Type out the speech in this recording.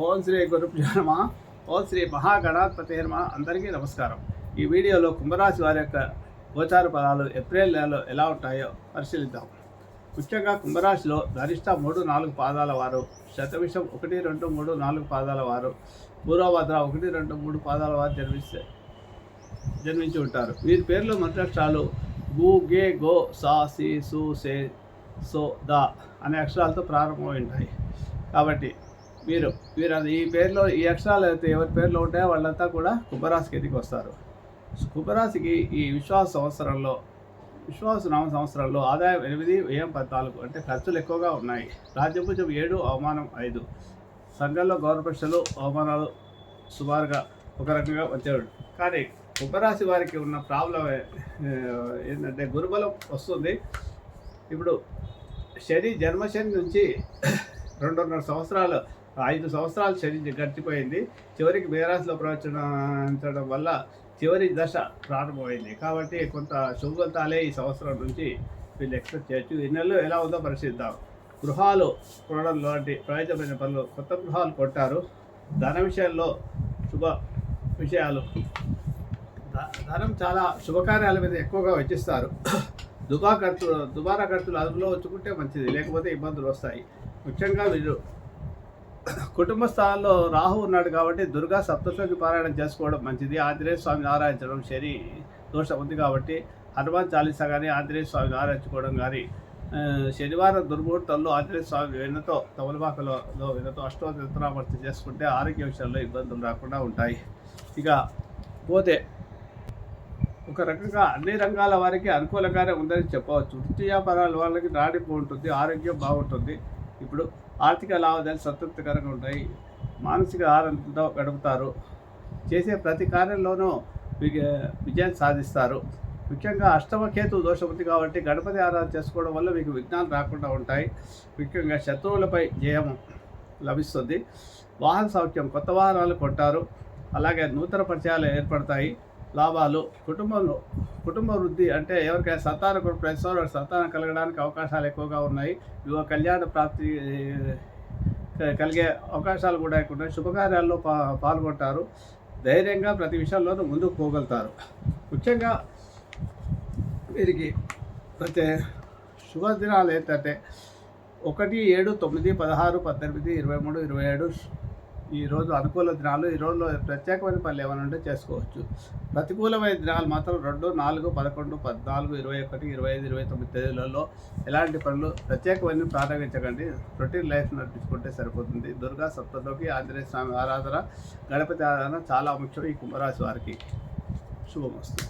ఓం శ్రీ గురుభ్యో నమ. ఓం శ్రీ మహాగణాధిపతి నమ. అందరికీ నమస్కారం. ఈ వీడియోలో కుంభరాశి వారి యొక్క గోచార ఫలాలు ఏప్రిల్ నెలలో ఎలా ఉంటాయో పరిశీలిద్దాం. ముఖ్యంగా కుంభరాశిలో గరిష్ట మూడు నాలుగు పాదాల వారు శతవిషం ఒకటి రెండు మూడు నాలుగు పాదాల వారు పూర్వభద్ర ఒకటి రెండు మూడు పాదాల వారు జన్మిస్తే జన్మించి ఉంటారు. వీరి పేర్లు మంత్రాక్షరాలు గు గే గో సా సి సు సే సో ద అనే అక్షరాలతో ప్రారంభమై ఉంటాయి. కాబట్టి వీరు వీరు అది ఈ పేరులో ఈ అక్షరాలు అయితే ఎవరి పేర్లో ఉంటాయో వాళ్ళంతా కూడా కుంభరాశికి ఎదిగి వస్తారు. కుంభరాశికి ఈ విశ్వాస సంవత్సరంలో విశ్వాస నామ సంవత్సరంలో ఆదాయం ఎనిమిది వ్యయం పద్నాలుగు అంటే ఖర్చులు ఎక్కువగా ఉన్నాయి. రాజ్యపుజం ఏడు అవమానం ఐదు. సంఘంలో గౌరవ పరీక్షలు అవమానాలు సుమారుగా ఒక రకంగా వచ్చేవాడు కానీ కుంభరాశి వారికి ఉన్న ప్రాబ్లం ఏంటంటే గురుబలం వస్తుంది. ఇప్పుడు శని జన్మశని నుంచి రెండున్నర సంవత్సరాలు ఐదు సంవత్సరాలు చరించి గడిచిపోయింది. చివరికి మేరాశిలో ప్రవచించడం వల్ల చివరి దశ ప్రారంభమైంది. కాబట్టి కొంత శుభతాలే ఈ సంవత్సరం నుంచి వీళ్ళు ఎక్స్పెక్ట్ చేయొచ్చు. ఈ నెలలో ఎలా ఉందో పరిశీలిద్దాం. గృహాలు కొనడం లాంటి ప్రయోజనమైన పనులు కొత్త గృహాలు కొట్టారు. ధన విషయంలో శుభ విషయాలు. ధనం చాలా శుభకార్యాల మీద ఎక్కువగా వెచ్చిస్తారు దుబా ఖర్చులు దుబారా ఖర్చులు అదుపులో ఉంచుకుంటే మంచిది. లేకపోతే ఇబ్బందులు వస్తాయి. ముఖ్యంగా మీరు కుటుంబ స్థానంలో రాహు ఉన్నాడు కాబట్టి దుర్గా సప్తశోకి పారాయణం చేసుకోవడం మంచిది. ఆంజనేయ స్వామిని ఆరాధించడం శని దోషం ఉంది కాబట్టి హనుమాన్ చాలీసా కానీ ఆంజనేయ స్వామిని ఆరాధించుకోవడం కానీ శనివారం దుర్ముహూర్తంలో ఆంజనేయ స్వామి వెన్నతో తమలపాకలో వినతో అష్టోత్తరామర్తి చేసుకుంటే ఆరోగ్య విషయంలో ఇబ్బందులు రాకుండా ఉంటాయి. ఇక పోతే ఒక రకంగా అన్ని రంగాల వారికి అనుకూలంగానే ఉందని చెప్పవచ్చు. వృత్తి వ్యాపారాల వాళ్ళకి నాడిపు ఉంటుంది ఆరోగ్యం బాగుంటుంది. ఇప్పుడు ఆర్థిక లావాదేవీలు సంతృప్తికరంగా ఉంటాయి. మానసిక ఆనందంతో గడుపుతారు. చేసే ప్రతి కార్యంలోనూ విజయం సాధిస్తారు. ముఖ్యంగా అష్టమకేతు దోషం ఉంది కాబట్టి గణపతి ఆరాధన చేసుకోవడం వల్ల మీకు విఘ్నాలు రాకుండా ఉంటాయి. ముఖ్యంగా శత్రువులపై జయం లభిస్తుంది. వాహన సౌఖ్యం కొత్త వాహనాలు కొంటారు. అలాగే నూతన పరిచయాలు ఏర్పడతాయి. లాభాలు కుటుంబంలో కుటుంబ వృద్ధి అంటే ఎవరికైనా సంతాన ప్రస్తుతం సంతానం కలగడానికి అవకాశాలు ఎక్కువగా ఉన్నాయి. యువ కళ్యాణ ప్రాప్తి కలిగే అవకాశాలు కూడా ఎక్కువ ఉన్నాయి. శుభకార్యాల్లో పా పాల్గొంటారు. ధైర్యంగా ప్రతి విషయంలోనూ ముందుకు పోగలుగుతారు. ముఖ్యంగా వీరికి ప్రతి శుభదినాలు ఏంటంటే ఒకటి ఏడు తొమ్మిది పదహారు పద్దెనిమిది ఇరవై మూడు ఇరవై ఏడు ఈ రోజు అనుకూల దినాలు ఈ రోజులో ప్రత్యేకమైన పనులు ఏమైనా ఉంటే చేసుకోవచ్చు. ప్రతికూలమైన దినాలు మాత్రం రెండు నాలుగు పదకొండు పద్నాలుగు ఇరవై ఒకటి ఇరవై ఐదు ఇరవై తొమ్మిది తేదీలలో ఎలాంటి పనులు ప్రత్యేకమైన ప్రారంభించకండి రొటీన్ లైఫ్ నడిపించుకుంటే సరిపోతుంది. దుర్గా సప్తలోకి ఆంజనేయ స్వామి ఆరాధన గణపతి ఆరాధన చాలా ముఖ్యం ఈ కుంభరాశి వారికి. శుభమస్తు.